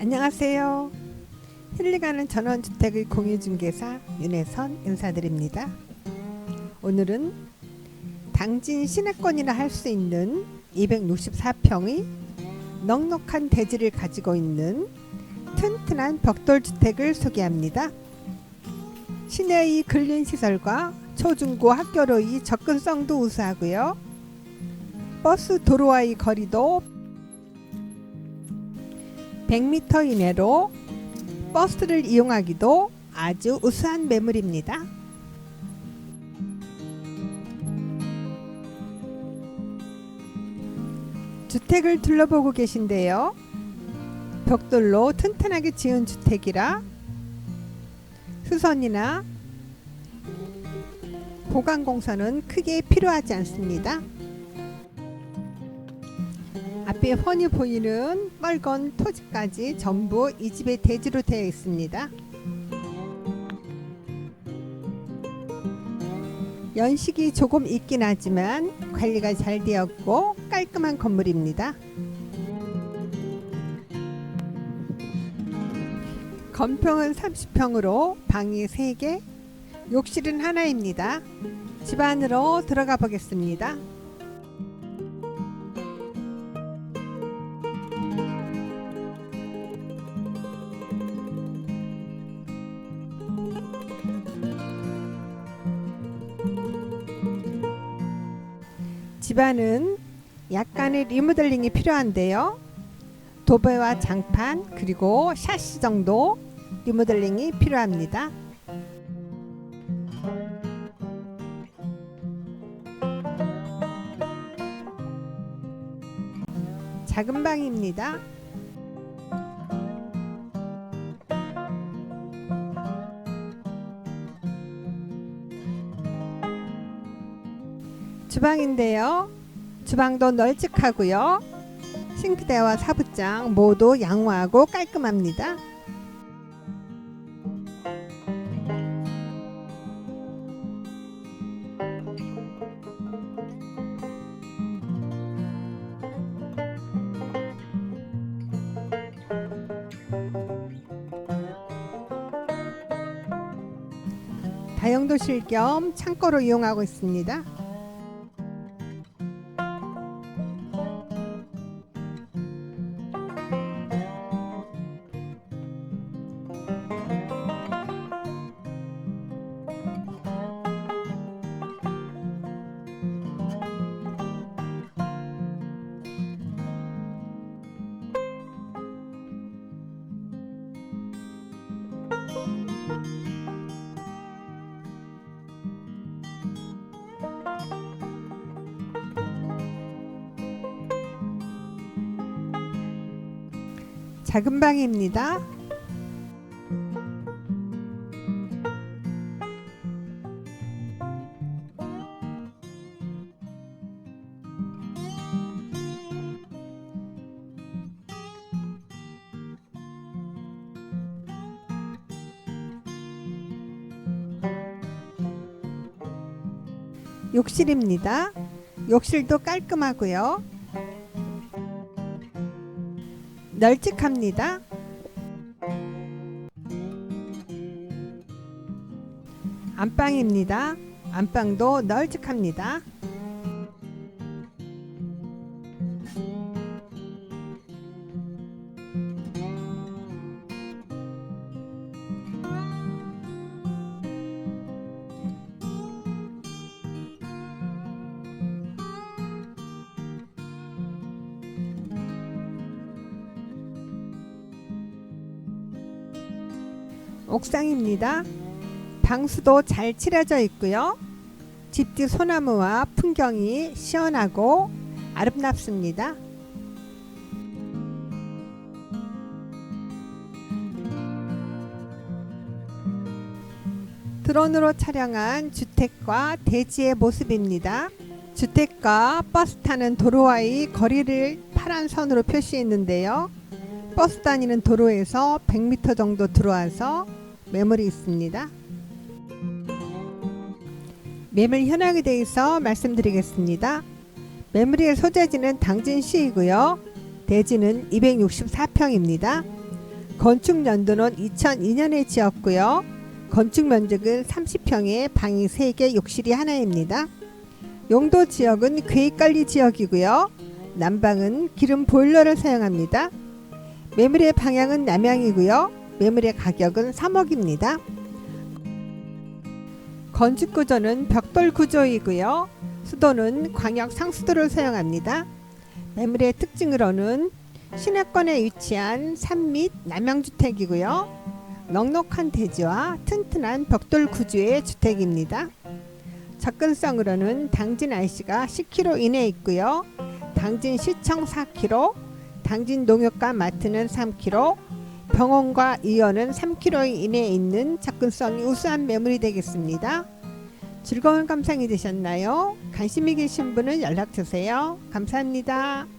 안녕하세요. 힐링하는 전원주택의 공유중개사 윤혜선 인사드립니다. 오늘은 당진 시내권이라 할 수 있는 264평의 넉넉한 대지를 가지고 있는 튼튼한 벽돌주택을 소개합니다. 시내의 근린시설과 초중고 학교로의 접근성도 우수하고요. 버스 도로와의 거리도 100m 이내로 버스를 이용하기도 아주 우수한 매물입니다. 주택을 둘러보고 계신데요. 벽돌로 튼튼하게 지은 주택이라 수선이나 보강 공사는 크게 필요하지 않습니다. 앞에 훤히 보이는 빨간 토지까지 전부 이 집의 대지로 되어 있습니다. 연식이 조금 있긴 하지만 관리가 잘 되었고 깔끔한 건물입니다. 건평은 30평으로 방이 3개, 욕실은 하나입니다. 집 안으로 들어가 보겠습니다. 집안은 약간의 리모델링이 필요한데요. 도배와 장판 그리고 샤시 정도 리모델링이 필요합니다. 작은 방입니다. 주방인데요. 주방도 널찍하고요. 싱크대와 사부장 모두 양호하고 깔끔합니다. 다용도실 겸 창고로 이용하고 있습니다. 작은 방입니다. 욕실입니다. 욕실도 깔끔하고요. 널찍합니다. 안방입니다. 안방도 널찍합니다. 옥상입니다. 방수도 잘 칠해져 있고요. 집 뒤 소나무와 풍경이 시원하고 아름답습니다. 드론으로 촬영한 주택과 대지의 모습입니다. 주택과 버스 타는 도로와의 거리를 파란 선으로 표시했는데요. 버스 다니는 도로에서 100m 정도 들어와서 매물이 있습니다. 매물 현황에 대해서 말씀드리겠습니다. 매물의 소재지는 당진시이고요. 대지는 264평입니다. 건축 연도는 2002년에 지었고요. 건축 면적은 30평에 방이 3개, 욕실이 하나입니다. 용도 지역은 계획관리 지역이고요. 난방은 기름 보일러를 사용합니다. 매물의 방향은 남향이고요. 매물의 가격은 3억입니다. 건축 구조는 벽돌 구조이고요. 수도는 광역 상수도를 사용합니다. 매물의 특징으로는 시내권에 위치한 산밑 남양주택이고요. 넉넉한 대지와 튼튼한 벽돌 구조의 주택입니다. 접근성으로는 당진 IC가 10km 이내에 있고요. 당진 시청 4km, 당진 농협과 마트는 3km, 병원과 의원은 3km 이내에 있는 접근성이 우수한 매물이 되겠습니다. 즐거운 감상이 되셨나요? 관심 이 계신 분은 연락 주세요. 감사합니다.